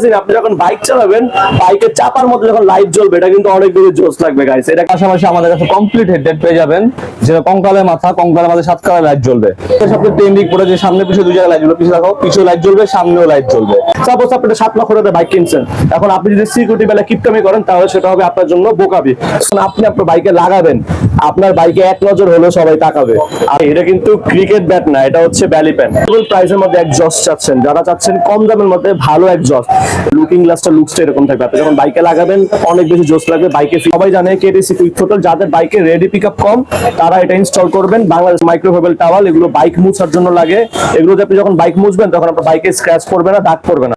Imagine আপনি যখন bike চালাবেন বাইকের চাপার মধ্যে যখন লাইট জ্বলবে, এটা কিন্তু অনেক বেশি জোস লাগবে গাইস এটা পাশাপাশি আমাদের কাছে কমপ্লিট হেডলাইট পেয়ে যাবেন। যেটা কঙ্কালের মাথা, কঙ্কালের মাথায় সাত কালার লাইট জ্বলবে। সাথে টেন্ডিং করে যে সামনে, পিছনে দুই জায়গায় লাইট জ্বলবে। পিছনে রাখো পিছনে লাইট জ্বলবে, সামনেও লাইট জ্বলবে। সাপোজ আপনি একটা সাত লক্ষ টাকা বাইক কিনছেন। এখন আপনি যদি সিকিউরিটি বেলা কিপটামি করেন, তাহলে সেটা হবে আপনার জন্য বোকাবি আপনি আপনার বাইকে লাগাবেন, আপনার বাইকে এক নজর হলেও সবাই তাকাবে। আর এটা কিন্তু ক্রিকেট ব্যাট না, এটা হচ্ছে ব্যালি প্যান প্রাইসের মধ্যে এক জস চাচ্ছেন। যারা চাচ্ছেন কম দামের মধ্যে ভালো এক জস লুকিং গ্লাসটা লুকসটা এরকম থাকবে আপনি যখন বাইকে লাগাবেন, অনেক বেশি জোস লাগবে বাইকে সবাই জানে কেটিসি কুইক টোটাল যাদের বাইকে রেডি পিক আপ কম, তারা এটা ইনস্টল করবেন। বাংলাদেশ মাইক্রোভেবল টাওয়াল এগুলো বাইক মুছার জন্য লাগে। এগুলোতে আপনি যখন বাইক মুছবেন, তখন আপনার বাইকে স্ক্র্যাচ পড়বে না, দাগ পড়বে না।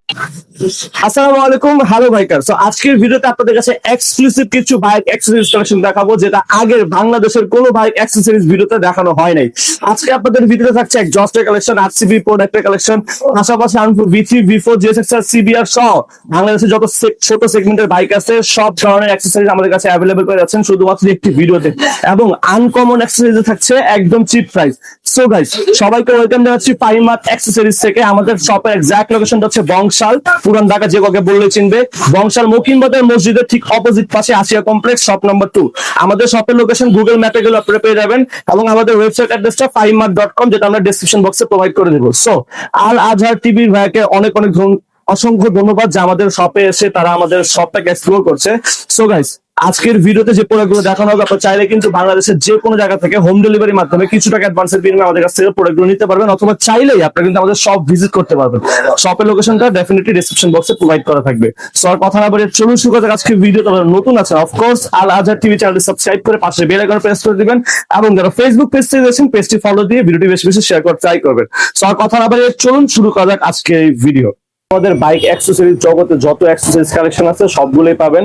আসসালামু আলাইকুম হ্যালো বাইকার সো আজকের ভিডিওতে আপনাদের কাছে এক্সক্লুসিভ কিছু বাইক অ্যাক্সেসরিজ কালেকশন দেখাবো, যেটা আগের বাংলাদেশের কোনো বাইক অ্যাক্সেসরিজ ভিডিওতে দেখানো হয় নাই। আজকে আপনাদের ভিডিওতে থাকছে এক জস্টের কালেকশন আরসিবি প্রোডাক্টের কালেকশন পাশাপাশি আনফোর V three V four GSX আর সিবিআর সহ বাংলাদেশের যত ছোট সেগমেন্টের বাইক আছে, সব ধরনের অ্যাক্সেসরিজ আমাদের কাছে অ্যাভেলেবল পেয়ে যাচ্ছেন, শুধুমাত্র একটি ভিডিওতে। এবং আনকমন অ্যাক্সেসরিজ থাকছে একদম চিপ প্রাইস সো গাইস সবাইকে ওয়েলকাম জানাচ্ছি পাইমাত অ্যাক্সেসরিজ থেকে। আমাদের শপের এক্সাক্ট লোকেশনটা হচ্ছে বংশাল। পুরান ঢাকা যে কাউকে বললে চিনবে। বংশাল মকিমবাজার মসজিদের ঠিক অপোজিট পাশে Asia complex shop number two আমাদের শপের লোকেশন গুগল ম্যাপে গেলে আপনারা পেয়ে যাবেন। এবং আমাদের ওয়েবসাইট অ্যাড্রেসটা ফাইমার্ট ডট কম যেটা আমরা ডিসক্রিপশন বক্সে প্রোভাইড করে দেবো। সো আল আজহার টিভির ভাইকে অনেক অনেক ধন্য- অসংখ্য ধন্যবাদ যে আমাদের শপে এসে তারা আমাদের শপটাকে এক্সপ্লোর করছে। সো গাইস আজকের ভিডিওতে যে প্রোডাক্টগুলো দেখানো হবে, আপনারা চাইলে কিন্তু বাংলাদেশের যে কোনো জায়গা থেকে হোম ডেলিভারির মাধ্যমে কিছু টাকা অ্যাডভান্সের বিনিময়ে আমাদের কাছ থেকে প্রোডাক্টগুলো নিতে পারবেন, অথবা চাইলেই আপনারা কিন্তু আমাদের শপ ভিজিট করতে পারবেন। শপের লোকেশনটা ডেফিনেটলি ডিসক্রিপশন বক্সে প্রোভাইড করা থাকবে। সো আর কথা না বলে চলুন শুরু করা আজকে ভিডিও তোমরা নতুন আছে of course Al Azhar TV চ্যানেলটি সাবস্ক্রাইব করে পাশে বেল আইকন প্রেস করে দিবেন, এবং যারা ফেসবুক পেজ থেকে দেখছেন পেজটি ফলো দিয়ে ভিডিওটি বেশি বেশি শেয়ার করতে ট্রাই করবেন। সো আর কথা না বলে চলুন শুরু করা যাক আজকে এই ভিডিও আমাদের বাইক অ্যাক্সেসরিজ জগতে যত অ্যাক্সেসরিজ কালেকশন আছে সবগুলোই পাবেন।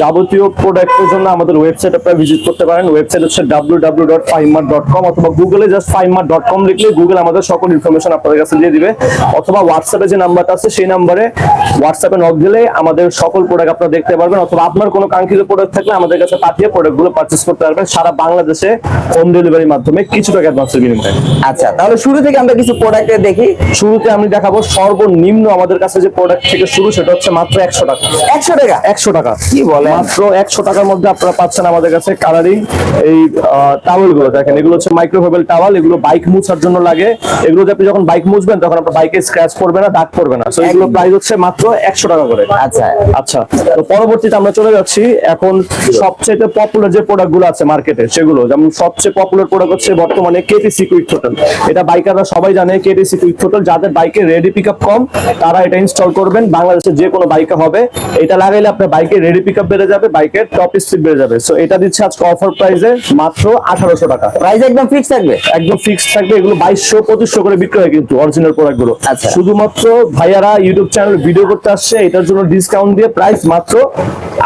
যাবতীয় প্রোডাক্টের জন্য আমাদের ওয়েবসাইট আপনারা ভিজিট করতে পারেন। ওয়েবসাইট হচ্ছে www.fineMart.com অথবা গুগলে জাস্ট fineMart.com লিখলে গুগল আমাদের সকল ইনফরমেশন আপনাদের কাছে দিয়ে দিবে। অথবা হোয়াটসঅ্যাপে যে নাম্বারটা আছে সেই নাম্বারে হোয়াটসঅ্যাপে নক দিলে আমাদের সকল প্রোডাক্ট আপনারা দেখতে পারবেন। অথবা আপনার কোনো কাঙ্ক্ষিত প্রোডাক্ট থাকলে আমাদের কাছে পাঠিয়ে প্রোডাক্টগুলো পারচেস করতে পারবেন। সারা বাংলাদেশে হোম ডেলিভারির মাধ্যমে কিছু টাকা অ্যাডভান্সের বিনিময়ে। আচ্ছা তাহলে শুরু থেকে আমরা কিছু প্রোডাক্টে দেখি। শুরুতে আমি দেখাবো সর্বনিম্ন আমাদের কাছে যে প্রোডাক্ট থেকে শুরু সেটা হচ্ছে মাত্র একশো টাকা। একশো টাকা? একশো টাকা। কি বলেন? মাত্র একশো টাকার মধ্যে আপনারা পাচ্ছেন আমাদের কাছে কালারিং এই টাওয়েলগুলো দেখেন এগুলো হচ্ছে মাইক্রোভেবল টাওয়াল এগুলো বাইক মুছার জন্য লাগে। এগুলো আপনি যখন বাইক মুছবেন তখন আপনার বাইকে স্ক্র্যাচ পড়বে না দাগ পড়বে না। তো এগুলো প্রাইস হচ্ছে মাত্র একশো টাকা করে। আচ্ছা। আচ্ছা তো পরবর্তীতে আমরা চলে যাচ্ছি। এখন সবচেয়ে পপুলার যে প্রোডাক্টগুলো আছে মার্কেটে সেগুলো। যেমন সবচেয়ে পপুলার প্রোডাক্ট হচ্ছে বর্তমানে কেটিসি কুইক টোটাল এটা বাইকাররা সবাই জানে কেটিসি কুইক টোটাল যাদের বাইকে রেডি পিক আপ কম তারা এটা ইনস্টল করবেন বাংলাদেশের যে কোনো বাইকে হবে। এটা লাগাইলে আপনার বাইকের রেডি পিক বেড়ে যাবে বাইকের টপ স্পিড বেড়ে যাবে। সো এটা দিচ্ছে আজকে অফার প্রাইসে মাত্র আঠারোশো টাকা। প্রাইস একদম ফিক্স থাকবে? একদম ফিক্স থাকবে এগুলো বাইশশো পঁচিশশো করে বিক্রি হয় কিন্তু অরিজিনাল প্রোডাক্টগুলো আচ্ছা। শুধুমাত্র ভাইয়ারা ইউটিউব চ্যানেল ভিডিও করতে আসছে এটার জন্য ডিসকাউন্ট দিয়ে প্রাইস মাত্র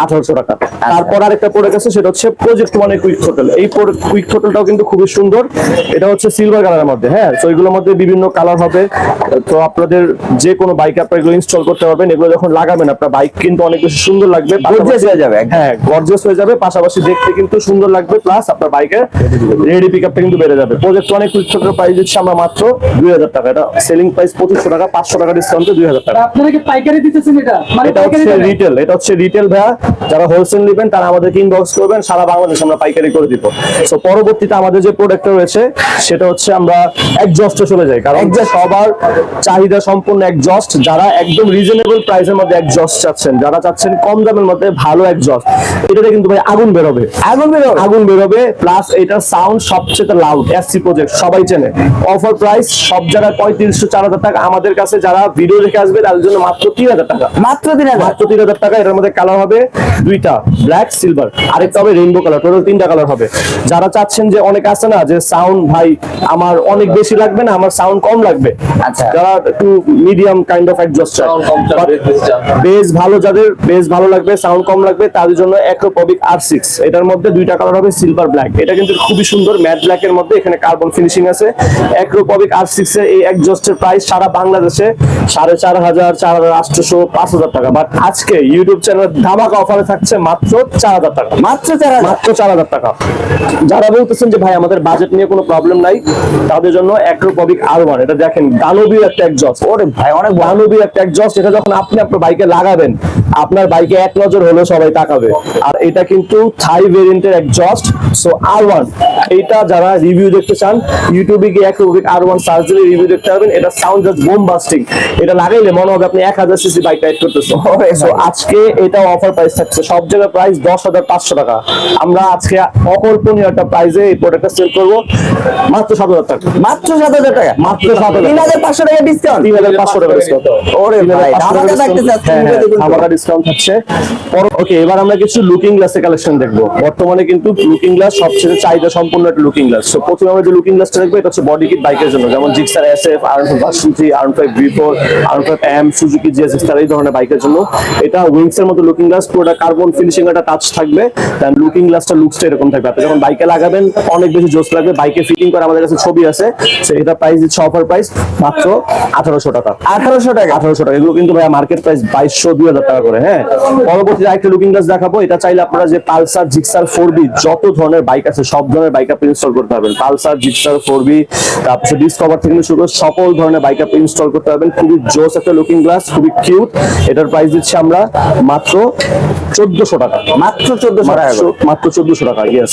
আঠারোশো টাকা। তারপর আরেকটা প্রোডাক্ট আছে সেটা হচ্ছে প্রজেক্ট মানে কুইক হোটেল এই কুইক হোটেলটাও কিন্তু খুবই সুন্দর। এটা হচ্ছে সিলভার কালারের মধ্যে হ্যাঁ? তো এগুলোর মধ্যে বিভিন্ন কালার হবে। তো আপনাদের যে কোনো বাইকে আপনারা এগুলো ইনস্টল করতে পারবেন এগুলো যখন লাগাবেন আপনার বাইক কিন্তু অনেক বেশি সুন্দর লাগবে হয়ে যাবে হ্যাঁ গর্জিয়াস হয়ে যাবে পাশাপাশি দেখতে কিন্তু সুন্দর লাগবে প্লাস আপনার বাইকের রেডি পিক আপটা কিন্তু বেড়ে যাবে। প্রজেক্ট অনেক প্রাইস দিচ্ছি আমরা মাত্র দুই হাজার টাকা এটা সেলিং প্রাইস পঁচিশশো টাকা পাঁচশো টাকা ডিসকাউন্টে দুই হাজার টাকা। আপনারা কি পাইকারি দিতেছেন এটা? মানে এটা হচ্ছে রিটেল এটা হচ্ছে রিটেল ভাইয়া যারা হোলসেল নেবেন তারা আমাদেরকে ইনবক্স করবেন সারা বাংলাদেশ আমরা পাইকারি করে দিব। সো পরবর্তীতে আমাদের যে প্রোডাক্টটা রয়েছে সেটা হচ্ছে আমরা একজস্টে চলে যাই কারণ যে সবার চাহিদা সম্পূর্ণ একজস্ট যারা একদম রিজনেবল প্রাইসের মধ্যে একজস্ট চাচ্ছেন যারা চাচ্ছেন কম দামের মধ্যে ভালো একজস্ট এটাতে কিন্তু ভাই আগুন বেরোবে। আগুন বেরো আগুন বেরোবে প্লাস এটার সাউন্ড সবচেয়ে লাউড এসসি প্রজেক্ট সবাই চেনে। অফার প্রাইস সব জায়গায় পঁয়ত্রিশশো চার হাজার টাকা। আমাদের কাছে যারা ভিডিও দেখে আসবে তাদের জন্য মাত্র তিন হাজার টাকা। মাত্র দিন হাজার? মাত্র তিন হাজার টাকা এটার মধ্যে কালার হবে দুইটা ব্ল্যাক সিলভার আরেকটা হবে রেইনবো কালার টোটাল তিনটা কালার হবে। যারা চাচ্ছেন যে অনেক আছে না যে সাউন্ড ভাই আমার অনেক বেশি লাগবে না আমার সাউন্ড কম লাগবে। আচ্ছা। যারা একটু মিডিয়াম কাইন্ড অফ বেস ভালো যাদের বেস ভালো লাগবে সাউন্ড কম লাগবে তাদের জন্য অ্যাক্রোপবিক আর সিক্স এটার মধ্যে দুইটা কালার হবে সিলভার ব্ল্যাক এটা কিন্তু খুবই সুন্দর ম্যাট ব্ল্যাক এর মধ্যে এখানে কার্বন ফিনিশিং আছে। অ্যাক্রোপবিক আর সিক্স এর এই একজস্টের প্রাইস সারা বাংলাদেশে সাড়ে চার হাজার চার হাজার আটশোশো পাঁচ হাজার টাকা। বাট আজকে ইউটিউব চ্যানেল ধামাকা অফারে থাকছে মাত্র চার হাজার টাকা। মাত্র চার হাজার? মাত্র চার হাজার টাকা। যারা বলতেছেন যে ভাই আমাদের বাজেট নিয়ে কোনো প্রবলেম নাই তাদের জন্য অ্যাক্রোপবিক আর ওয়ান এটা দেখেন দানবীয় একটা একজস্ট ওরে ভাই অনেক। দানবীয় একটা এক্সজস্ট এটা যখন আপনি আপনার বাইকে লাগাবেন আপনার বাইকে এক নজর হলেও সবাই তাকাবে। আর এটা কিন্তু থাই ভেরিয়েন্টের এক্সজস্ট সো আর ওয়ান এইটা যারা রিভিউ দেখতে চান ইউটিউবে গিয়ে এক আর ওয়ান সার্চ দিলে রিভিউ দেখতে পারবেন এটা সাউন্ড জাস্ট বোম বাস্টিং এটা লাগাইলে মনে হবে আপনি এক হাজার সিসি বাইক রাইড করতেছেন। সো আজকে এটা অফার প্রাইস থাকছে সব জায়গায় প্রাইস দশ হাজার পাঁচশো টাকা। আমরা আজকে অকল্পনীয় একটা প্রাইসে এই প্রোডাক্টটা সেল করব মাত্র সাত হাজার টাকা। মাত্র সাত হাজার টাকা? মাত্র সাত হাজার তিন হাজার পাঁচশো টাকা ডিসকাউন্ট তিন হাজার পাঁচশো টাকা ডিসকাউন্ট ওরে ভাই ধামাকা থাকতেছে আজকে ভিডিও দেখুন তো। আমাদের ডিসকাউন্ট থাকছে ওকে এবার আমরা কিছু লুকিং গ্লাসের কালেকশন দেখব। বর্তমানে কিন্তু লুকিং গ্লাস সবচেয়ে চাহিদা সম্পূর্ণ একটা লুকিং গ্লাস তো প্রথমে আমরা যে লুকিং গ্লাসটা দেখব এটা হচ্ছে বডি কিট বাইকের জন্য। যেমন Gixxer S F R version three R five V four R five M Suzuki GS তার এই ধরনের বাইকের জন্য। এটা উইংস এর মতো লুকিং গ্লাস পুরোটা কার্বন ফিনিশিং একটা টাচ থাকবে। দেন লুকিং গ্লাসটা লুকসটা এরকম থাকবে। আপনি যখন বাইকে লাগাবেন অনেক বেশি জোস লাগবে। বাইকে ফিটিং করে আমাদের কাছে ছবি আছে। সো এটা প্রাইস দিচ্ছে অফার প্রাইস মাত্র আঠারোশো টাকা। আঠারোশো টাকা। আঠারোশো টাকা এগুলো কিন্তু ভাইয়া মার্কেট প্রাইস বাইশশো দুই হাজার টাকা করে হ্যাঁ? পরবর্তীতে আরেকটা লুকিং গ্লাস দেখাবো। এটা চাইলে আপনারা যে পালসার জিক্সার ফোর বি যত ধরনের বাইক আছে সব ধরনের বাইক আপনি ইনস্টল করতে পারবেন। পালসার জিক্সার ফোর বি তারপর ডিসকভার থেকে শুরু করে সকল ধরনের বাইক আপনি ইনস্টল করতে পারবেন। খুবই জোস একটা লুকিং গ্লাস খুবই কিউট এটার প্রাইস দিচ্ছি আমরা মাত্র চোদ্দশো টাকা। মাত্র চোদ্দশো টাকা। মাত্র- মাত্র চোদ্দশো টাকা ইয়েস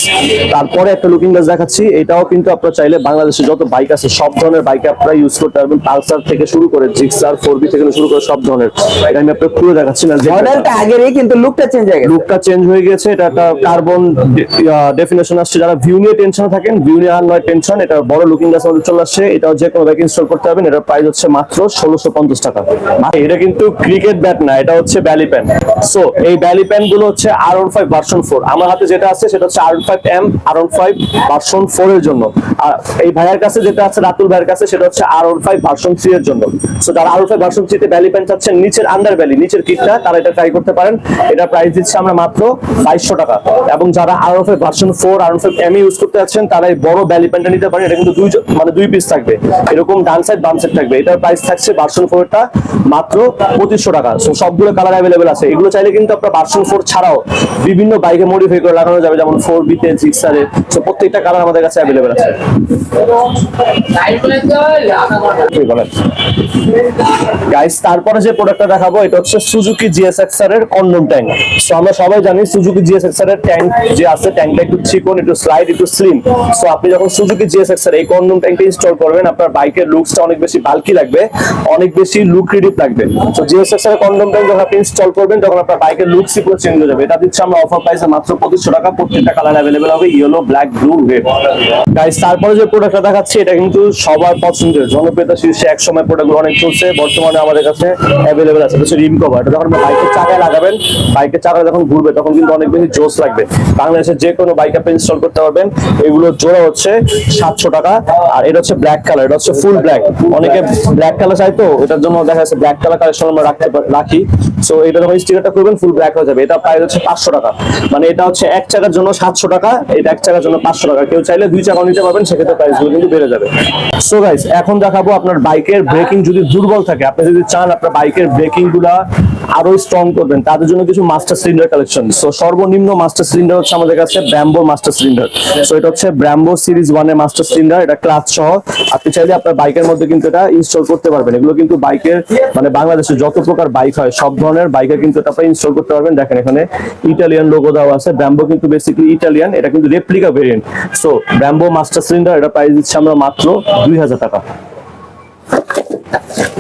তারপরে একটা লুকিং গ্লাস দেখাচ্ছি। এটাও কিন্তু আপনারা চাইলে বাংলাদেশে যত বাইক আছে সব ধরনের বাইকে আপনারা ইউজ করতে পারবেন। পালসার থেকে শুরু করে জিক্সার ফোর বি থেকে শুরু করে সব ধরনের। এটা আমি আপনাকে খুলে দেখাচ্ছি না মডেলটা আগেরই কিন্তু লুকটা চেঞ্জ হয়ে গেছে। লুকটা চেঞ্জ হয়ে গেছে এটা একটা কার্বন ডেফিনেশন আসছে। যারা ভিউ নিয়ে টেনশন থাকেন ভিউ নিয়ে আর নয় টেনশন এটা বড় লুকিং গ্লাস আমাদের চলে আসছে। এটাও যে কোনো ব্যাগ ইনস্টল করতে পারবেন এটার প্রাইস হচ্ছে মাত্র ষোলোশো পঞ্চাশ টাকা। এটা কিন্তু ক্রিকেট ব্যাট না এটা হচ্ছে ব্যালি প্যান সো এই ব্যালি প্যানগুলো হচ্ছে R one five version four আমার হাতে যেটা আছে সেটা হচ্ছে R five M R one five version four এর জন্য। আর এই ভাইয়ের কাছে যেটা আছে রাতুল ভাইয়ের কাছে সেটা হচ্ছে R one five version three এর জন্য। সো যারা R one five version three তে ব্যালি প্যান চাচ্ছেন নিচের আন্ডার ব্যালি নিচের কিটটা তারা এটা ট্রাই করতে পারেন। এটা প্রাইস দিচ্ছে আমরা মাত্র বাইশশো টাকা। এবং যারা R five version four R five M use করতে যাচ্ছেন তারা এই বড় ব্যালি প্যানটা নিতে পারেন। এটা কিন্তু দুই মানে দুই পিস থাকবে। এরকম ডান সাইড বাম সাইড থাকবে। এটার প্রাইস থাকছে ভার্সন ফোরটা মাত্র পঁচিশশো টাকা। সো সবগুলো কালার অ্যাভেলেবেল আছে। এগুলো চাইলে কিন্তু আপনার ভার্সন ফোর ছাড়াও বিভিন্ন বাইকে মডিফাই করে লাগানো যাবে। যেমন ফোর বিতে সিক্সারে প্রত্যেকটা কালার আমাদের কাছে অ্যাভেলেবেল আছে। বলেন। গাইস তারপরে যে প্রোডাক্টটা দেখাবো, এটা হচ্ছে সুজুকি জিএসএক্সআর এর কন্ডম ট্যাঙ্ক সো আমরা সবাই জানি সুজুকি জিএসএক্সআর এর ট্যাঙ্ক যে আছে ট্যাঙ্কটা একটু চিকন, একটু স্লাইড একটু স্লিম সো আপনি যখন সুজুকি জিএসএক্সআর এই কন্ডম ট্যাঙ্কটা ইনস্টল করবেন, আপনার বাইকের লুকসটা অনেক বেশি বাল্কি লাগবে, অনেক বেশি লুক্রেটিভ লাগবে। সো জিএসএক্সআর এর কন্ডম ট্যাঙ্ক যখন আপনি ইনস্টল করবেন, তখন আপনার বাইকের লুকসই পুরো চেঞ্জ হয়ে যাবে। এটা দিচ্ছে আমরা অফার প্রাইসে মাত্র পঁচিশশো টাকা। প্রত্যেকটা কালার অ্যাভেলেবেল হবে yellow black blue red guys তারপরে যে প্রোডাক্টটা দেখাচ্ছি, এটা কিন্তু সবার পছন্দের। জনপ্রিয়তা শীর্ষে এক সময় প্রোডাক্টগুলো অনেক চলছে। বর্তমানে আমাদের কাছে অ্যাভেলেবেল আছে। হচ্ছে রিম কভার এটা যখন বাইকের চাকায় লাগাবেন বাইকের চাকায় যখন ঘুরবে, তখন কিন্তু অনেক বেশি জোস লাগবে। বাংলাদেশের যে কোনো বাইক আপনি ইনস্টল করতে পারবেন। এগুলো জোড়া হচ্ছে সাতশো টাকা, আর এটা হচ্ছে ব্ল্যাক কালার এটা হচ্ছে ফুল ব্ল্যাক অনেকে ব্ল্যাক কালার চাই তো, এটার জন্য দেখা যাচ্ছে ব্ল্যাক কালার কালেকশন আমরা রাখতে রাখি। সো এটা যখন স্টিকারটা করবেন ফুল ব্ল্যাক হয়ে যাবে। এটা প্রাইস হচ্ছে পাঁচশো টাকা। মানে এটা হচ্ছে এক চাকার জন্য সাতশো টাকা, এটা এক চাকার জন্য পাঁচশো টাকা। কেউ চাইলে দুই চাকা নিতে পারবেন, সেক্ষেত্রে প্রাইসগুলো কিন্তু বেড়ে যাবে। সো গাইস এখন দেখাবো আপনার বাইকের ব্রেকিং যদি দুর্বল থাকে, আপনি যদি চান আপনার বাইকের ব্রেকিংগুলা আরও স্ট্রং করবেন, তাদের জন্য কিছু মাস্টার সিলিন্ডার কালেকশন সো সর্বনিম্ন মাস্টার সিলিন্ডার হচ্ছে আমাদের কাছে ব্র্যাম্বো মাস্টার সিলিন্ডার সো এটা হচ্ছে ব্র্যাম্বো সিরিজ ওয়ানের মাস্টার সিলিন্ডার এটা ক্লাচ সহ। আপনি চাইলে আপনার বাইকের মধ্যে কিন্তু এটা ইনস্টল করতে পারবেন। এগুলো কিন্তু বাইকের মানে বাংলাদেশে যত প্রকার বাইক হয়, সব ধরনের বাইকে কিন্তু এটা আপনি ইনস্টল করতে পারবেন। দেখেন এখানে ইটালিয়ান লোগো দেওয়া আছে। ব্র্যাম্বো কিন্তু বেসিক্যালি ইটালিয়ান এটা কিন্তু replica variant so Brembo master cylinder এটা প্রাইস দিচ্ছি আমরা মাত্র দুই হাজার টাকা।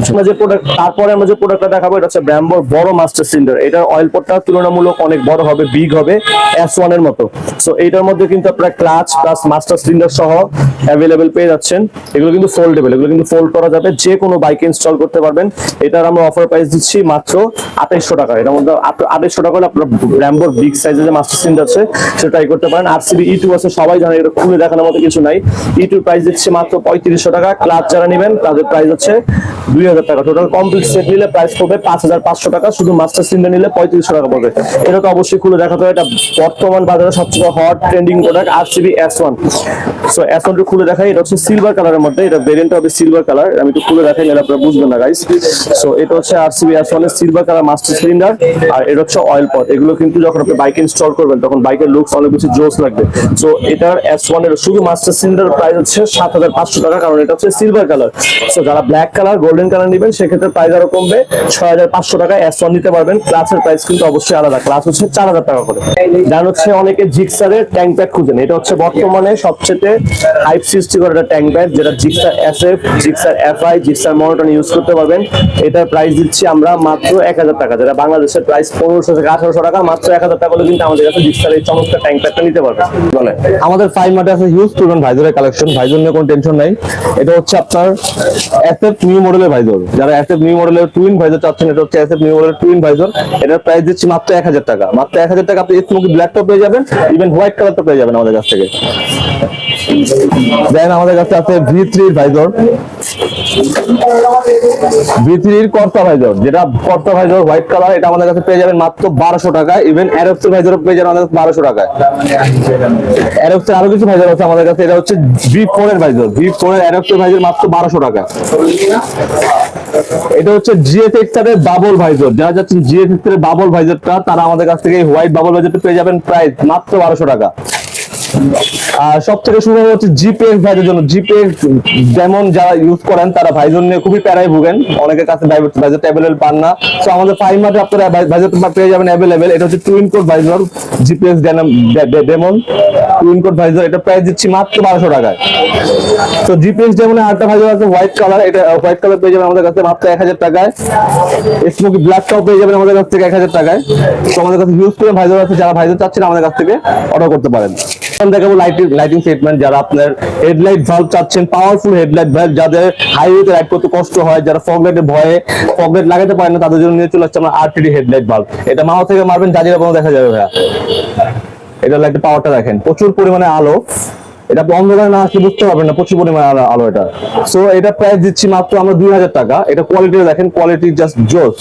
আমরা যে প্রোডাক্ট তারপরে আমরা যে প্রোডাক্টটা দেখাবো, এটা হচ্ছে ব্র্যাম্বোর বড় মাস্টার সিলিন্ডার এটার অয়েল পটটা তুলনামূলক অনেক বড় হবে বিগ হবে এস ওয়ানের মতো। সো এইটার মধ্যে কিন্তু আপনারা ক্লাচ প্লাস মাস্টার সিলিন্ডার সহ অ্যাভেলেবেল পেয়ে যাচ্ছেন। এগুলো কিন্তু ফোল্ডেবল এগুলো কিন্তু ফোল্ড করা যাবে, যে কোনো বাইকে ইনস্টল করতে পারবেন। এটার আমরা অফার প্রাইস দিচ্ছি মাত্র আঠাইশশো টাকা। এটার মধ্যে আঠাইশশো টাকা হলে আপনার ব্র্যাম্বোর বিগ সাইজের যে মাস্টার সিলিন্ডার আছে, সেটা ট্রাই করতে পারেন। আর সিবি ই টু আছে, সবাই জানে, এটা খুলে দেখানোর মতো কিছু নাই। ই প্রাইস দিচ্ছে মাত্র পঁয়ত্রিশশো টাকা। ক্লাচ যারা নেবেন, তাদের প্রাইস হচ্ছে দুই হাজার টাকা। টোটাল কমপ্লিট সেট নিলে প্রাইস পড়বে পাঁচ হাজার পাঁচশো টাকা। শুধু মাস্টার সিলিন্ডার নিলে পঁয়ত্রিশশো টাকা পড়বে। এটা তো অবশ্যই খুলে দেখাতে হবে। এটা বর্তমান বাজারে সবচেয়ে hot trending product R CB S one so S ওয়ানটা খুলে দেখাই। এটা হচ্ছে সিলভার কালারের মধ্যে। এটা হবে সিলভার কালার আমি একটু খুলে দেখাই, নাহলে আপনারা বুঝবেন না গাইস সো এটা হচ্ছে আর সিবি এস ওয়ানের সিলভার কালার মাস্টার সিলিন্ডার আর এটা হচ্ছে অয়েল পট এগুলো কিন্তু যখন আপনি বাইক ইনস্টল করবেন, তখন বাইকের লুকস অনেক বেশি জোস লাগবে। সো এটার এস ওয়ানের শুধু মাস্টার সিলিন্ডার প্রাইস হচ্ছে সাত হাজার পাঁচশো টাকা, কারণ এটা হচ্ছে সিলভার কালার সো যারা ব্ল্যাক কালার গোল্ডেন কালার নেবেন, সেক্ষেত্রে প্রাইস আরও কমবে। ছয় হাজার পাঁচশো টাকা এস ওয়ান নিতে পারবেন। ক্লাসের প্রাইস কিন্তু অবশ্যই আলাদা। ক্লাস হচ্ছে চার হাজার টাকা করে। দেন হচ্ছে অনেকে জিক্সারের ট্যাঙ্ক প্যাড খুঁজেন। এটা হচ্ছে বর্তমানে সবচেয়ে হাইপ সৃষ্টি করে একটা ট্যাঙ্ক প্যাড যেটা Gixxer S F Gixxer F I Gixxer monotone use করতে পারবেন। এটার প্রাইস দিচ্ছি আমরা মাত্র এক হাজার টাকা। যেটা বাংলাদেশের প্রাইস পনেরোশো থেকে আঠারোশো টাকা, মাত্র এক হাজার টাকা হলে কিন্তু আমাদের কাছে জিক্সার এই চমৎকার ট্যাঙ্ক প্যাডটা নিতে পারবেন। বলে আমাদের ফাইভ মাঠে আছে হিউজ স্টুডেন্ট ভাইজরের কালেকশন ভাইজর নিয়ে কোনো টেনশন নাই। এটা হচ্ছে আপনার এসএফ নিউ মডেলের ভাইজর যারা এসএফ নিউ মডেলের টুইন ভাইজর চাচ্ছেন, এটা হচ্ছে এসএফ নিউ মডেলের টুইন ভাইজর এটার প্রাইস দিচ্ছি মাত্র এক হাজার টাকা। মাত্র এক হাজার টাকা আপনি স্মোকি ব্ল্যাকটা পেয়ে যাবেন ইভেন হোয়াইট কালারটা পেয়ে যাবেন আমাদের কাছ থেকে। দেন আমাদের কাছে আছে ভি থ্রির ভাইজর ভি থ্রির কর্তা ভাইজর যেটা কর্তা ভাইজর হোয়াইট কালার এটা আমাদের কাছে পেয়ে যাবেন মাত্র বারোশো টাকা ইভেন অ্যারোক্সের ভাইজর পেয়ে যাবেন আমাদের বারোশো টাকায়। অ্যারোক্সের আরও কিছু ভাইজর আছে আমাদের কাছে, এটা হচ্ছে ভি ফোর এর ভাইজর ভি ফোর এর অ্যারোক্সের ভাইজর মাত্র বারোশো টাকা। এটা হচ্ছে জিএফএক্স এর বাবল ভাইজর যারা যাচ্ছেন জিএফএক্স এর বাবল ভাইজরটা তারা আমাদের কাছ থেকে হোয়াইট বাবল ভাইজরটা পেয়ে যাবেন প্রাইস মাত্র বারোশো টাকা। আর সব থেকে সুন্দর হচ্ছে জিপিএস ভাইজের জন্য জিপিএস যেমন যারা ইউজ করেন, তারা ভাইজন নিয়ে খুবই প্যারায় ভুগেন। অনেকের কাছে ভাইজর অ্যাভেলেবল পান না। তো আমাদের ফাইভ মার্টে আপনারা ভাইজর পেয়ে যাবেন অ্যাভেলেবেল এটা হচ্ছে twin code visor GPS demon twin code visor এটা প্রাইস দিচ্ছি মাত্র বারোশো টাকায়। তো জিপিএস ডেমনের আরেকটা ভাইজর আছে হোয়াইট কালার এটা হোয়াইট কালার পেয়ে যাবেন আমাদের কাছে মাত্র এক হাজার টাকায়। স্মোকি ব্ল্যাকটাও পেয়ে যাবেন আমাদের কাছ থেকে এক হাজার টাকায়। তো আমাদের কাছে ইউজ করে ভাইজর আছে, যারা ভাইজর চাচ্ছেন আমাদের কাছ থেকে অর্ডার করতে পারেন। দেখাবো লাইটিং লাইটিং ট্রিটমেন্ট যারা আপনার হেডলাইট ভাল্ব চাচ্ছেন পাওয়ারফুল হেডলাইট ভাল্ব যাদের হাইওয়েতে রাইড করতে কষ্ট হয়, যারা ভয়ে ফগলাইট লাগাতে পারে না, তাদের জন্য নিয়ে চলে আসছে আমরা আরটিডি হেডলাইট ভাল্ব এটা মাও থেকে মারবেন জাজিরা কোনো দেখা যাবে ভাইয়া। এটা লাইটের পাওয়ারটা দেখেন প্রচুর পরিমাণে আলো। এটা আপনি অন্ধকারে না আসলে বুঝতে পারবেন না, প্রচুর পরিমাণে আলো এটা। সো এটা প্রাইস দিচ্ছি মাত্র আমরা দুই হাজার টাকা। এটা কোয়ালিটি দেখেন কোয়ালিটি জাস্ট জোস।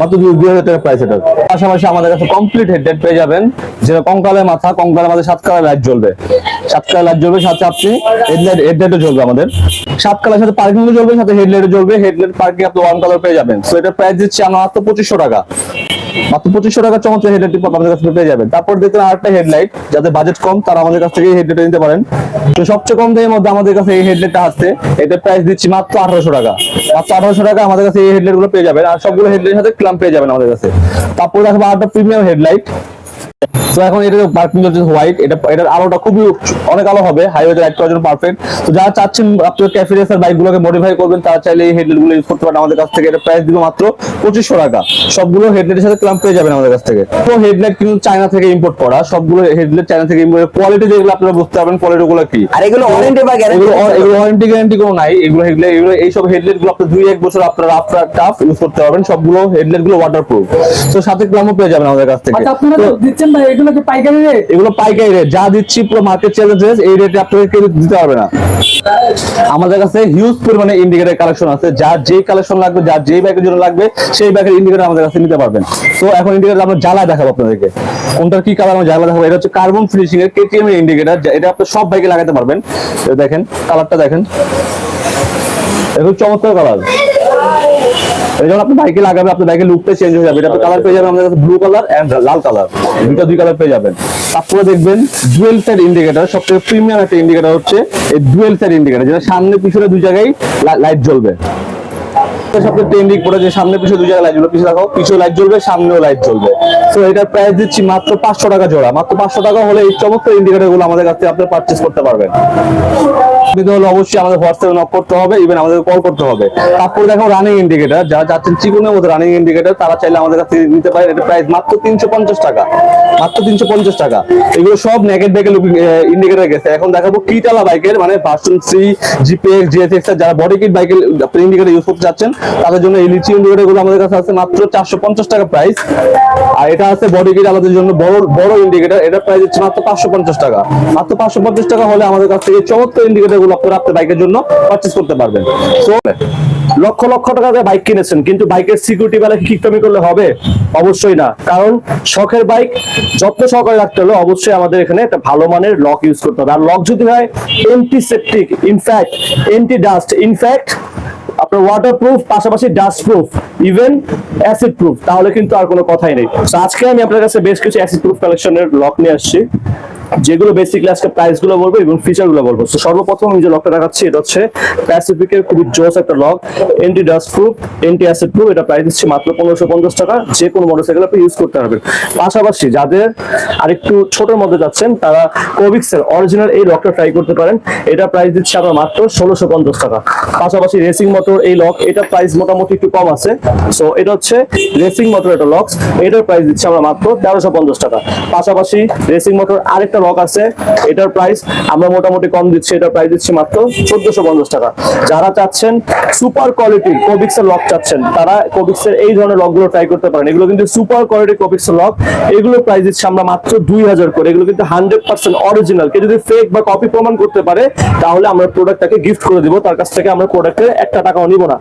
মাত্র দুই হাজার টাকা প্রাইস এটা। পাশাপাশি আমাদের কাছে কমপ্লিট হেডলাইট পেয়ে যাবেন। যেটা কঙ্কালের মাথা, কঙ্কালের মাঝে সাত কালার লাইট জ্বলবে। সাত কালার লাইট জ্বলবে, সাথে আপনি হেডলাইট হেডলাইটও জ্বলবে আমাদের। সাত কালার সাথে পার্কিং জ্বলবে, সাথে হেডলাইটও জ্বলবে। হেডলাইট পার্কিং আপনি ওয়ান কালার পেয়ে যাবেন। সো এটা প্রাইস দিচ্ছি আমরা মাত্র পঁচিশশো টাকা। মাত্র পঁচিশশো টাকার চমৎকার হেডলাইট আমাদের কাছ পেয়ে যাবেন। তারপর দেখলেন আরেকটা হেডলাইট যাদের বাজেট কম, তারা আমাদের কাছ থেকে হেডলাইট নিতে পারেন। তো সবচেয়ে কম দামের মধ্যে আমাদের কাছে এই হেডলাইটটা আসছে এটা প্রাইস দিচ্ছি মাত্র আঠারোশো টাকা। মাত্র আঠারোশো টাকা আমাদের কাছে এই হেডলাইটগুলো পেয়ে যাবেন। আর সবগুলো হেডলাইট সাথে ক্লাম পেয়ে যাবেন আমাদের কাছে। তারপর দেখব আরেকটা প্রিমিয়াম হেডলাইট তো এখন এটা পার্কিং হচ্ছে হোয়াইট এটা এটার আলোটা খুবই অনেক আলো হবে হাইওয়েতে রাইড করার জন্য পারফেক্ট তো যারা চাচ্ছেন আপনার ক্যাফে রেসার বাইকগুলোকে মডিফাই করবেন তারা চাইলে এই হেডলাইটগুলো ইউজ করতে পারেন আমাদের কাছ থেকে। এটা প্রাইস দিব মাত্র পঁচিশশো টাকা। সবগুলো হেডলাইটের সাথে ক্লাম পেয়ে যাবেন আমাদের কাছ থেকে। তো হেডলাইট কিন্তু চায়না থেকে ইম্পোর্ট করা সবগুলো হেডলাইট চায়না থেকে ইম্পোর্ট কোয়ালিটি যেগুলো আপনারা বুঝতে পারবেন কোয়ালিটি গুলো কি? আর এগুলো ওয়ারেন্টি বা গ্যারান্টি এগুলো ওয়ারেন্টি গ্যারান্টি কোনো নাই। এগুলো হেডলাইট এগুলো এইসব হেডলাইটগুলো আপনি দুই এক বছর আপনারা টাফ ইউজ করতে পারবেন। সবগুলো হেডলাইটগুলো ওয়াটারপ্রুফ তো সাথে ক্লামও পেয়ে যাবেন আমাদের কাছ থেকে। আপনারা দিচ্ছেন ভাই এগুলো কি পাইকারি রেট এগুলো পাইকারি রেট যা দিচ্ছি পুরো মার্কেট চ্যালেঞ্জ এই রেটে আপনাকে দিতে পারবে না। আমাদের কাছে হিউজ পরিমাণে ইন্ডিকেটর কালেকশন আছে। যেই কালেকশন লাগবে যেই ব্যাগের জন্য লাগবে, সেই ব্যাগের ইন্ডিকেটর আমাদের কাছে নিতে পারবেন। তো এখন ইন্ডিকেটর আমরা জ্বালা দেখাবো আপনাদেরকে। কোনটার কি কালার জ্বালা দেখাবো। এটা হচ্ছে কার্বন ফিনিশিং এর কেটিএম এর ইন্ডিকেটর এটা আপনি সব বাইকে লাগাতে পারবেন। দেখেন কালারটা দেখেন। এটা চমৎকার কালার যখন আপনি বাইকে লাগাবে আপনার বাইকের লুকটা চেঞ্জ হয়ে যাবে। এটা আপনি কালার পেয়ে যাবেন আমাদের কাছে ব্লু কালার এন্ড লাল কালার দুটো দুই কালার পেয়ে যাবেন। তারপরে দেখবেন ডুয়েল সাইড ইন্ডিকেটর সবথেকে প্রিমিয়াম একটা ইন্ডিকেটর হচ্ছে এই ডুয়েল সাইড ইন্ডিকেটর যেটা সামনে পিছনে দুই জায়গায় লাইট জ্বলবে। সবচেয়ে ট্রেন্ডিং করে যে সামনে পিছনে দুই জায়গায় লাইট জ্বলবে পিছনে দেখো পিছনে লাইট জ্বলবে, সামনেও লাইট জ্বলবে। তো এটার প্রাইস দিচ্ছি মাত্র পাঁচশো টাকা জোড়া। মাত্র পাঁচশো টাকা হলে এই চমৎকার ইন্ডিকেটরগুলো আমাদের কাছ থেকে আপনি পারচেস করতে পারবেন। অবশ্যই আমাদের হোয়াটসঅ্যাপে নক করতে হবে ইভেন আমাদের কল করতে হবে। তারপর দেখো রানিং ইন্ডিকেটর যারা যাচ্ছেন চিকুনের মধ্যে রানিং ইন্ডিকেটর তারা চাইলে আমাদের কাছে নিতে পারেন। এটা প্রাইস মাত্র তিনশো পঞ্চাশ টাকা। মাত্র তিনশো পঞ্চাশ টাকা। এগুলো সব নেগেট ব্যাগের ইন্ডিকেটর গেছে। এখন দেখাবো কিটালা বাইকের মানে ভার্সন থ্রি জিপিএক্স জিএসএক্স যারা বডি কিট বাইকের ইন্ডিকেটর ইউজ করতে চাচ্ছেন তাদের জন্য এই লিচি ইন্ডিকেটরগুলো আমাদের কাছে আছে মাত্র চারশো পঞ্চাশ টাকা প্রাইস আর এটা আছে বডি কিট আমাদের জন্য বড় বড় ইন্ডিকেটর এটা প্রাইস হচ্ছে মাত্র পাঁচশো পঞ্চাশ টাকা। মাত্র পাঁচশো পঞ্চাশ টাকা হলে আমাদের কাছ থেকে চমৎকার ইন্ডিকেটরগুলো আপনারা আপনার বাইকের জন্য পারচেস করতে পারবেন। লক্ষ লক্ষ টাকা দিয়ে বাইক কিনেছেন, কিন্তু বাইকের সিকিউরিটি বেলা কি কিকটামি করলে হবে? অবশ্যই না। কারণ শখের বাইক যত্ন সহকারে রাখতে হলে অবশ্যই আমাদের এখানে একটা ভালো মানের লক ইউজ করতে হবে। আর লক যদি হয় antiseptic in fact anti dust in fact আপনার ওয়াটার প্রুফ পাশাপাশি dust proof even acid proof তাহলে কিন্তু আর কোনো কথাই নেই। আজকে আমি আপনার কাছে বেশ কিছু অ্যাসিড প্রুফ কালেকশনের লক নিয়ে আসছি। যেগুলো বেসিকলি আজকে প্রাইসগুলো বলব এবং ফিচারগুলো বলব। তো সর্বপ্রথম আমি যে লকটা দেখাচ্ছি, এটা হচ্ছে প্যাসিফিকের খুবই জোস একটা lock anti dust proof anti acid proof এটা প্রাইস দিচ্ছি মাত্র পনেরোশো পঞ্চাশ টাকা। যে কোনো মোটরসাইকেল আপনি ইউজ করতে পারবেন। পাশাপাশি যাদের আরেকটু ছোটের মধ্যে যাচ্ছেন, তারা কোভিক্সের অরিজিনাল এই লকটা ট্রাই করতে পারেন। এটা প্রাইস দিচ্ছে আমরা মাত্র ষোলোশো পঞ্চাশ টাকা। পাশাপাশি রেসিং মোটর এই লক এটা প্রাইস মোটামুটি একটু কম আছে। সো এটা হচ্ছে রেসিং মোটর একটা লক এটার প্রাইস দিচ্ছি আমরা মাত্র তেরোশো পঞ্চাশ টাকা। পাশাপাশি রেসিং মোটর আরেকটা লক আছে, এটার প্রাইস আমরা মোটামুটি কম দিচ্ছি, এটার প্রাইস দিচ্ছি মাত্র চোদ্দশো পঞ্চাশ টাকা। যারা চাচ্ছেন সুপার কোয়ালিটির কোভিক্সের লক চাচ্ছেন, তারা কোভিক্সের এই ধরনের লকগুলো ট্রাই করতে পারেন। এগুলো কিন্তু সুপার কোয়ালিটির কোভিক্সের লক এগুলো প্রাইস দিচ্ছি আমরা মাত্র দুই হাজার করে। এগুলো কিন্তু হান্ড্রেড পার্সেন্ট অরিজিনাল কেউ যদি ফেক বা কপি প্রমাণ করতে পারে, তাহলে আমরা প্রোডাক্টটাকে গিফট করে দিব, তার কাছ থেকে আমরা প্রোডাক্টের একটা টাকাও নিব না।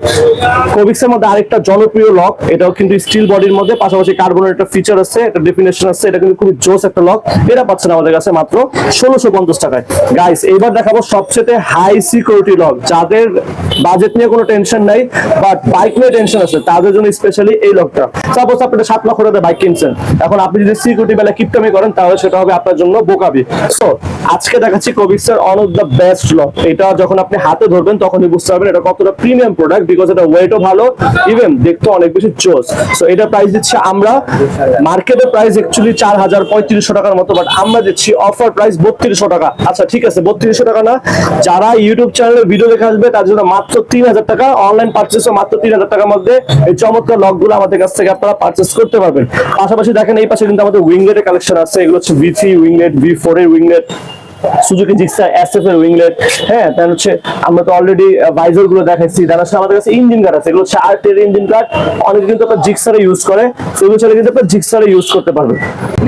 কোভিক্সের মধ্যে আরেকটা জনপ্রিয় লক এটাও কিন্তু স্টিল বডির মধ্যে, পাশাপাশি কার্বনের একটা ফিচার আছে একটা ডেফিনেশন আছে, এটা কিন্তু খুবই জোস একটা লক এটা পাচ্ছেন আমাদের কাছে মাত্র ষোলোশো পঞ্চাশ টাকায়। গাইস এবার দেখাবো সবচেয়ে হাই সিকিউরিটি লক যাদের বাজেট নিয়ে কোনো টেনশন নাই বাট বাইক নিয়ে টেনশন আছে, তাদের জন্য স্পেশালি এই লকটা সাপোজ আপনি সাত লক্ষ টাকা বাইক কিনছেন। এখন আপনি যদি সিকিউরিটি বেলা কিপটামি করেন, তাহলে সেটা হবে আপনার জন্য বোকাবি। সো আজকে দেখাচ্ছি কোভিক্সের one of the best lock এটা যখন আপনি হাতে ধরবেন, তখনই বুঝতে পারবেন এটা কতটা প্রিমিয়াম প্রোডাক্ট বিকজ এটা ওয়েটও ভালো ইভেন দেখতে অনেক বেশি জোস সো এটা প্রাইস দিচ্ছি আমরা মার্কেটে প্রাইস অ্যাকচুয়ালি চার হাজার পঁয়ত্রিশশো টাকার মতো বাট আমরা দিচ্ছি অফার প্রাইস বত্রিশশো টাকা। আচ্ছা ঠিক আছে, বত্রিশশো টাকা না। যারা ইউটিউব চ্যানেলে ভিডিও দেখে আসবে, তার জন্য মাত্র তিন হাজার টাকা। অনলাইন পার্চেসও মাত্র তিন হাজার টাকার মধ্যে এই চমৎকার লকগুলো আমাদের কাছ থেকে আপনারা পার্চেস করতে পারবেন। পাশাপাশি দেখেন, এই পাশে কিন্তু আমাদের উইংলেটের কালেকশন আছে। এগুলো হচ্ছে V three winglet V four এর উইংলেট সুজুকি জিক্সার এসএফ এর উইংলেট হ্যাঁ হচ্ছে আমরা তো অলরেডি ভাইজারগুলো দেখাচ্ছি হচ্ছে আমাদের কাছে ইঞ্জিন আছে, এগুলো হচ্ছে ইঞ্জিন অনেকে কিন্তু আপনার ইউজ করে কিন্তু আপনার ইউজ করতে পারবে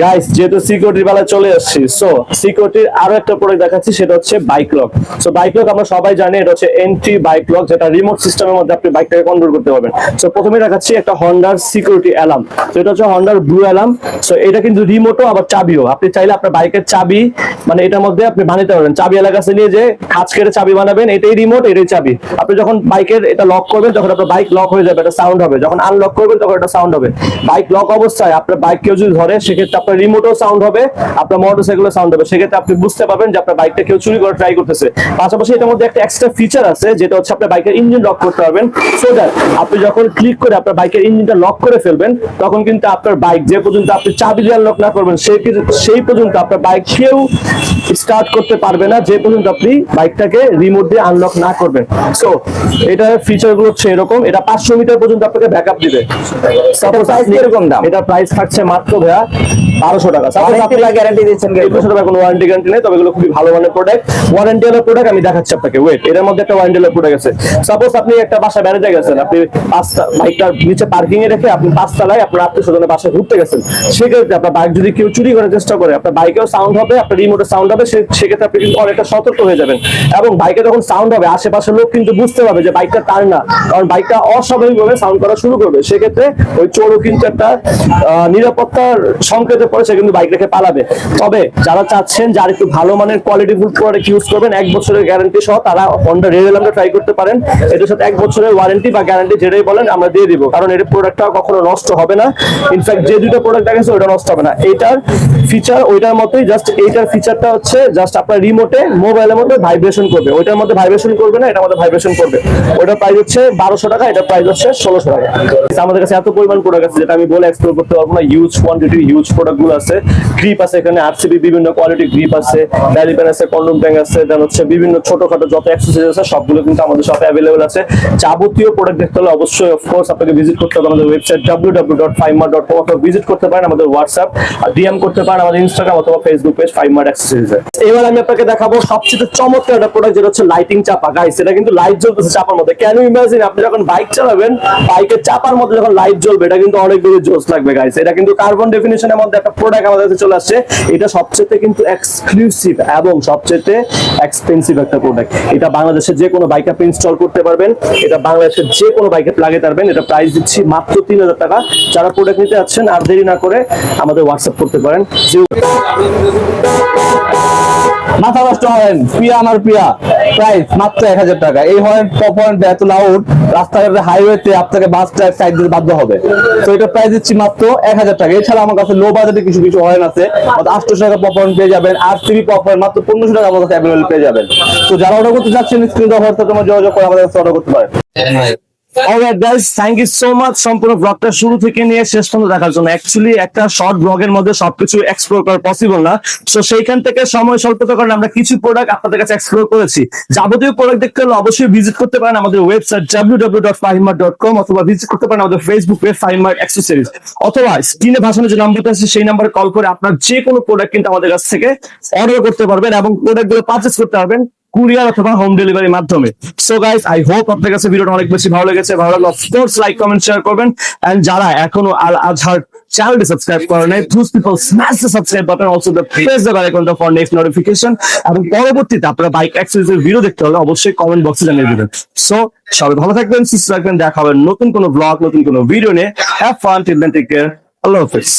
গাইস যেহেতু সিকিউরিটির বেলায় চলে আসছি সো সিকিউরিটির আরও একটা প্রোডাক্ট দেখাচ্ছি, সেটা হচ্ছে bike lock so bike lock আমরা সবাই জানি, এটা হচ্ছে এন্ট্রি বাইক লক যেটা রিমোট সিস্টেমের মধ্যে আপনি বাইকটাকে কন্ট্রোল করতে পারবেন। সো প্রথমে দেখাচ্ছি একটা হন্ডার সিকিউরিটি অ্যালার্ম তো এটা হচ্ছে হন্ডার ব্লু অ্যালার্ম সো এটা কিন্তু রিমোটও আবার চাবিও। আপনি চাইলে আপনার বাইকের চাবি মানে এটার মধ্যে আপনি বানাতে পারবেন। চাবি এলাকা নিয়ে যে খাঁচ কেটে চাবি বানাবেন, এটাই রিমোট এটাই চাবি। আপনি যখন বাইকের এটা লক করবেন তখন আপনার বাইক লক হয়ে যাবে, এটা সাউন্ড হবে। যখন আনলক করবেন, তখন এটা সাউন্ড হবে। বাইক লক অবস্থায় আপনার বাইক কেউ যদি ধরে, সেক্ষেত্রে আপনার রিমোটও সাউন্ড হবে, আপনার মোটরসাইকেলও সাউন্ড হবে। সেক্ষেত্রে আপনি বুঝতে পারবেন যে আপনার বাইকটা কেউ চুরি করে ট্রাই করতেছে। পাশাপাশি এটার মধ্যে একটা এক্সট্রা ফিচার আছে, যেটা হচ্ছে আপনার বাইকের ইঞ্জিন লক করতে পারবেন। সো দ্যাট আপনি যখন ক্লিক করে আপনার বাইকের ইঞ্জিনটা লক করে ফেলবেন, তখন কিন্তু আপনার বাইক যে পর্যন্ত আপনি চাবি দিয়ে আনলক না করবেন, সেই সেই পর্যন্ত আপনার বাইক কেউ স্টার্ট করতে পারবে না যে পর্যন্ত আপনি বাইকটাকে রিমোট দিয়ে আনলক না করবেন। সো এটার ফিচারগুলো হচ্ছে এরকম। এটা পাঁচশো মিটার পর্যন্ত আপনাকে ব্যাকআপ দিবে। সাপোজ দাম? এটা প্রাইস থাকছে মাত্র ভাইয়া বারোশো টাকা। Suppose আপনি- বা দিচ্ছেন কি? এই কোনো ওয়ারেন্টি গ্যারান্টি নেই তবে এগুলো খুবই ভালো মানের প্রোডাক্ট ওয়ারেন্টি ওয়ালা প্রোডাক্ট আমি দেখাচ্ছি আপনাকে। ওয়েট এর মধ্যে একটা ওয়ারেন্টি ওয়ালা প্রোডাক্ট আছে। সাপোজ আপনি একটা বাসা বেড়াতে গেছেন আপনি পাঁচটা বাইকটার নিচে পার্কিং এ রেখে আপনি পাঁচতলায় আপনার আত্মীয় স্বজনের বাসায় ঘুরতে গেছেন। সেক্ষেত্রে আপনার বাইক যদি কেউ চুরি করার চেষ্টা করে আপনার বাইকেও সাউন্ড হবে আপনার রিমোটে সাউন্ড হবে সে- সেক্ষেত্রে আপনি কিন্তু অনেকটা সতর্ক হয়ে যাবেন। এবং বাইকে যখন সাউন্ড হবে, আশেপাশের লোক কিন্তু বুঝতে পারবে যে বাইকটা তার না। কারণ বাইকটা অস্বাভাবিকভাবে সাউন্ড করা শুরু করবে। সেক্ষেত্রে ওই চোরও কিন্তু একটা নিরাপত্তার সংকেতে সে কিন্তু বাইক রেখে পালাবে। তবে যারা চাচ্ছেন একটু ভালো মানের কোয়ালিটি ফুল প্রোডাক্ট ইউজ করবেন, এক বছরের গ্যারান্টি সহ তারা হন্ডা ট্রাই করতে পারেন। এটার সাথে এক বছরের ওয়ারেন্টি বা গ্যারান্টি যেটাই বলেন, আমরা দিয়ে দিব। কারণ এর প্রোডাক্টটা কখনো নষ্ট হবে না। ইনফ্যাক্ট যে দুটো প্রোডাক্ট দেখাচ্ছে ওটা নষ্ট হবে না। এইটার ফিচার ওইটার মতোই জাস্ট এইটার ফিচারটা হচ্ছে জাস্ট আপনার রিমোটে মোবাইলের মধ্যে ভাইব্রেশন করবে। ওইটার মধ্যে ভাইব্রেশন করবে না, এটার মধ্যে ভাইব্রেশন করবে। ওটার প্রাইস হচ্ছে বারোশো টাকা, এটার প্রাইস হচ্ছে ষোলোশো টাকা। আমাদের কাছে এত পরিমাণ প্রোডাক্ট আছে যেটা আমি বলে এক্সপ্লোর করতে পারব না। ইউজ কোয়ান্টিটি ইউজ প্রোডাক্টগুলো আছে। গ্রিপ আছে এখানে আরসিবি বিভিন্ন কোয়ালিটি গ্রিপ আছে ব্যালিপ্যান আছে কন্ডম ট্যাঙ্ক আছে দেন হচ্ছে বিভিন্ন ছোটখাটো যত এক্সারসাইজ আছে, সবগুলো কিন্তু আমাদের শপে অ্যাভেলেবল আছে। যাবতীয় প্রোডাক্ট দেখতে হলে অবশ্যই অফকোর্স আপনাকে ভিজিট করতে হবে আমাদের website W W dot five মার ডট কম অথবা ভিজিট করতে পারেন আমাদের হোয়াটসঅ্যাপ আর ডিএম করতে পারেন আমাদের ইনস্টাগ্রাম অথবা ফেসবুক পেজ ফাইভ মার এক্সারসাইজে এবার আমি আপনাকে দেখাবো সবচেয়ে চমৎকার একটা প্রোডাক্ট যেটা হচ্ছে লাইটিং চাপা। গাইস এটা কিন্তু লাইট জ্বলতেছে চাপার মধ্যে। কেন ইমাজিন আপনি যখন বাইক চালাবেন বাইকের চাপার মধ্যে যখন লাইট জ্বলবে, এটা কিন্তু অনেক বেশি জোস লাগবে গাইস এটা কিন্তু কার্বন ডেফিনেশনের মধ্যে একটা প্রোডাক্ট আমাদের কাছে চলে আসছে। এটা সবচেয়ে কিন্তু এক্সক্লুসিভ এবং সবচেয়ে এক্সপেন্সিভ একটা প্রোডাক্ট এটা বাংলাদেশে যে কোনো বাইকে আপনি ইনস্টল করতে পারবেন। এটা বাংলাদেশের যে কোনো বাইকে লাগিয়ে পারবেন। এটা প্রাইস দিচ্ছি মাত্র তিন হাজার টাকা। যারা প্রোডাক্ট নিতে যাচ্ছেন, আর দেরি না করে আমাদের হোয়াটসঅ্যাপ করতে পারেন। মাথা নষ্ট হবেন। প্রিয়া আমার প্রিয়া। প্রাইস মাত্র এক হাজার টাকা। এই হরেন টপ হরেন এত লাউড রাস্তাঘাটে হাইওয়েতে আপনাকে বাস ট্রাক সাইড দিতে বাধ্য হবে। তো এটা প্রাইস দিচ্ছি মাত্র এক হাজার টাকা। এছাড়া আমার কাছে লো বাজেটে কিছু কিছু হরেন আছে। আটশো টাকা পপ হরেন পেয়ে যাবেন। আর থ্রি পপ হরেন মাত্র পনেরোশো টাকা আমার কাছে অ্যাভেলেবল পেয়ে যাবেন। তো যারা অর্ডার করতে চাচ্ছেন স্ক্রিন হোয়াটসঅ্যাপ তোমার যোগাযোগ করে আমাদের কাছে অর্ডার করতে পারেন। Alright guys thank you so much সম্পূর্ণ ব্লগটা শুরু থেকে নিয়ে শেষ পর্যন্ত দেখার জন্য অ্যাকচুয়ালি একটা শর্ট ব্লগের মধ্যে সবকিছু এক্সপ্লোর করা পসিবল না। সো সেইখান থেকে সময় স্বল্পতার কারণে আমরা কিছু প্রোডাক্ট আপনাদের কাছে এক্সপ্লোর করেছি। যাবতীয় প্রোডাক্ট দেখতে হলে অবশ্যই ভিজিট করতে পারেন আমাদের ওয়েবসাইট www.fahimart.com অথবা ভিজিট করতে পারেন আমাদের ফেসবুক পেজ ফাহিমার্ট অ্যাক্সেসরিজ অথবা স্ক্রিনে ভাষানো যে নাম্বারটা আছে, সেই নাম্বারে কল করে আপনার যে কোনো প্রোডাক্ট কিন্তু আমাদের কাছ থেকে অর্ডার করতে পারবেন এবং প্রোডাক্টগুলো পারচেস করতে পারবেন। কুরিয়ার অথবা হোম ডেলিভারির মাধ্যমে। সো গাইস আই হোপ আপনার কাছে ভিডিওটা অনেক বেশি ভালো লেগেছে। ভালো লাগলে of course like comment share করবেন। এন্ড যারা এখনও আল আজহার চ্যানেলটি সাবস্ক্রাইব করেন নাই those people smash the subscribe button also the press the bell icon for next notification এবং পরবর্তীতে আপনারা বাইক অ্যাক্সেসরিজের ভিডিও দেখতে হলে অবশ্যই কমেন্ট বক্সে জানিয়ে দিবেন। সো সবাই ভালো থাকবেন, সুস্থ থাকবেন, দেখা হবে নতুন কোনো ব্লগ নতুন কোনো ভিডিও নিয়ে। Have fun till then take care আল্লাহ হাফেজ